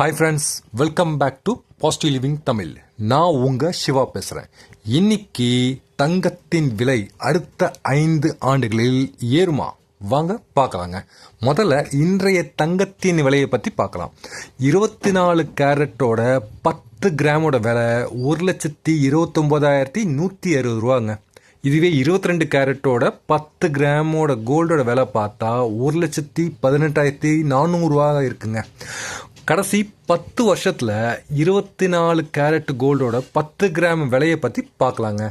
Hi friends welcome back to positive living Tamil நான் உங்கள் சிவா பேசுகிறேன் இன்னைக்கு தங்கத்தின் விலை அடுத்த ஐந்து ஆண்டுகளில் ஏறுமா? வாங்க பார்க்கலாங்க. முதல்ல இன்றைய தங்கத்தின் விலையை பற்றி பார்க்கலாம். இருபத்தி நாலு கேரட்டோட பத்து கிராமோட விலை ஒரு லட்சத்தி இருபத்தொம்போதாயிரத்தி நூற்றி அறுபது ரூபாங்க. இதுவே இருபத்தி ரெண்டு கேரட்டோட பத்து கிராமோட கோல்டோட விலை பார்த்தா ஒரு லட்சத்தி பதினெட்டாயிரத்தி நானூறுரூவா இருக்குங்க. கடைசி பத்து வருஷத்தில் இருபத்தி நாலு கேரட் கோல்டோட பத்து கிராம் விலையை பற்றி பார்க்கலாங்க.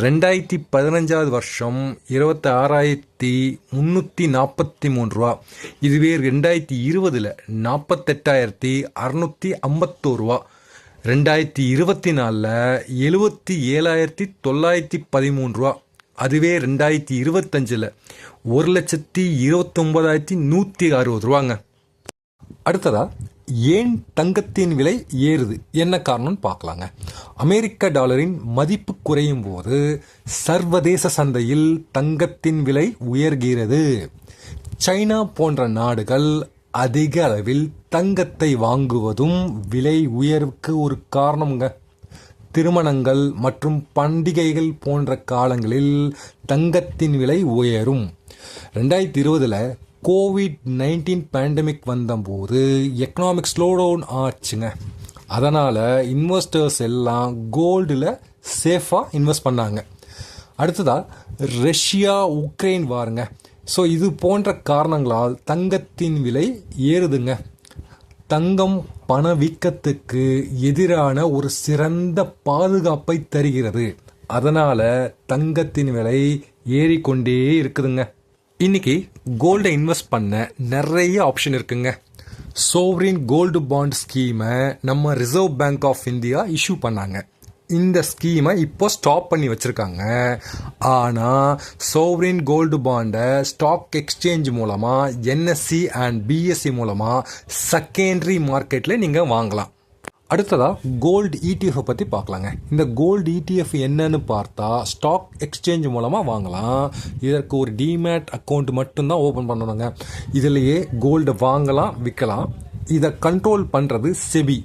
ரெண்டாயிரத்தி பதினஞ்சாவது வருஷம் இருபத்தி ஆறாயிரத்தி முந்நூற்றி நாற்பத்தி மூணு ரூபா. இதுவே ரெண்டாயிரத்தி இருபதில் நாற்பத்தெட்டாயிரத்தி அறநூற்றி ஐம்பத்தோரு ரூபா. ரெண்டாயிரத்தி இருபத்தி நாலில் எழுபத்தி ஏழாயிரத்தி தொள்ளாயிரத்தி பதிமூணு ரூபா. அதுவே ரெண்டாயிரத்தி இருபத்தஞ்சில் ஒரு லட்சத்தி இருபத்தொம்போதாயிரத்தி நூற்றி அறுபது ரூபாங்க. அடுத்ததாக ஏன் தங்கத்தின் விலை ஏறுது? என்ன காரணம்னு பார்க்கலாங்க. அமெரிக்க டாலரின் மதிப்பு குறையும் போது சர்வதேச சந்தையில் தங்கத்தின் விலை உயர்கிறது. சைனா போன்ற நாடுகள் அதிக அளவில் தங்கத்தை வாங்குவதும் விலை உயர்வுக்கு ஒரு காரணம்ங்க. திருமணங்கள் மற்றும் பண்டிகைகள் போன்ற காலங்களில் தங்கத்தின் விலை உயரும். ரெண்டாயிரத்தி இருபதில் கோவிட் நைன்டீன் பேண்டமிக் வந்தபோது எக்கனாமிக் ஸ்லோ டவுன் ஆச்சுங்க. அதனால் இன்வெஸ்டர்ஸ் எல்லாம் கோல்டில் சேஃபாக இன்வெஸ்ட் பண்ணாங்க. அடுத்ததாக ரஷ்யா உக்ரைன் வாருங்க. ஸோ இது போன்ற காரணங்களால் தங்கத்தின் விலை ஏறுதுங்க. தங்கம் பணவீக்கத்துக்கு எதிரான ஒரு சிறந்த பாதுகாப்பை தருகிறது. அதனால் தங்கத்தின் விலை ஏறிக்கொண்டே இருக்குதுங்க. இன்னைக்கு கோல்டை இன்வெஸ்ட் பண்ண நிறைய ஆப்ஷன் இருக்குங்க. சோவரின் கோல்டு பாண்ட் ஸ்கீமை நம்ம reserve bank of India issue பண்ணாங்க. இந்த ஸ்கீமை இப்போ ஸ்டாப் பண்ணி வச்சுருக்காங்க. ஆனால் சோவரின் கோல்டு பாண்டை ஸ்டாக் எக்ஸ்சேஞ்ச் மூலமாக என்எஸ்சி அண்ட் பிஎஸ்சி மூலமாக செகண்டரி மார்க்கெட்டில் நீங்கள் வாங்கலாம். அடுத்ததாக கோல்டு இடிஎஃப் பற்றி பார்க்கலாங்க. இந்த கோல்டு இடிஎஃப் என்னன்னு பார்த்தா ஸ்டாக் எக்ஸ்சேஞ்ச் மூலமாக வாங்கலாம். இதற்கு ஒரு டிமேட் அக்கௌண்ட் மட்டும்தான் ஓப்பன் பண்ணணுங்க. இதிலேயே கோல்டு வாங்கலாம் விற்கலாம். இதை கண்ட்ரோல் பண்ணுறது செபி.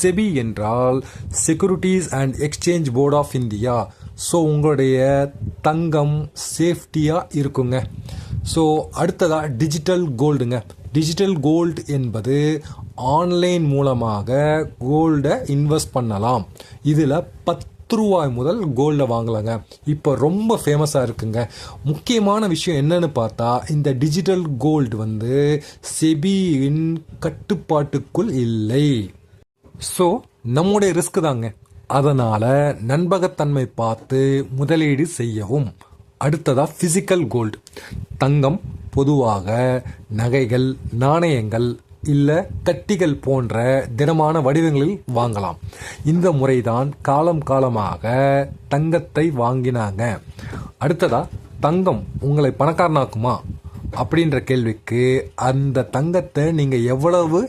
செபி என்றால் securities and exchange board of India so உங்களுடைய தங்கம் சேஃப்டியாக இருக்குங்க. ஸோ அடுத்ததாக டிஜிட்டல் கோல்டுங்க டிஜிட்டல் கோல்டு என்பது ஆன்லைன் மூலமாக கோல்டை இன்வெஸ்ட் பண்ணலாம். இதில் பத்து ரூபாய் முதல் கோல்டை வாங்கலாங்க. இப்போ ரொம்ப ஃபேமஸாக இருக்குங்க. முக்கியமான விஷயம் என்னன்னு பார்த்தா இந்த டிஜிட்டல் கோல்டு வந்து செபியின் கட்டுப்பாட்டுக்குள் இல்லை. ஸோ நம்முடைய ரிஸ்க் தாங்க. அதனால் நண்பகத்தன்மை பார்த்து முதலீடு செய்யவும். அடுத்ததாக ஃபிசிக்கல் கோல்டு தங்கம் பொதுவாக நகைகள் நாணயங்கள் இல்லை கட்டிகள் போன்ற திடமான வடிவங்களில் வாங்கலாம். இந்த முறைதான் காலம் காலமாக தங்கத்தை வாங்கினாங்க. அடுத்ததா தங்கம் உங்களை பணக்காரனாக்குமா? அப்படின்ற கேள்விக்கு அந்த தங்கத்தை நீங்கள் எவ்வளவு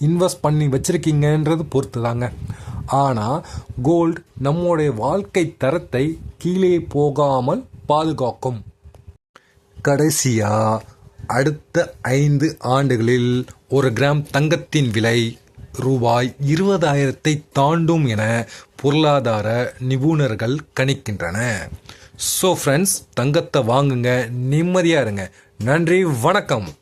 இன்வெஸ்ட் பண்ணி வச்சுருக்கீங்கன்றது பொறுத்து தாங்க ஆனால் கோல்டு நம்முடைய வாழ்க்கை தரத்தை கீழே போகாமல் பாதுகாக்கும். கடைசியாக அடுத்த ஐந்து ஆண்டுகளில் ஒரு கிராம் தங்கத்தின் விலை ரூபாய் இருபதாயிரத்தை தாண்டும் என பொருளாதார நிபுணர்கள் கணிக்கின்றன. ஸோ ஃப்ரெண்ட்ஸ் தங்கத்தை வாங்குங்க நிம்மதியாக இருங்க. நன்றி வணக்கம்.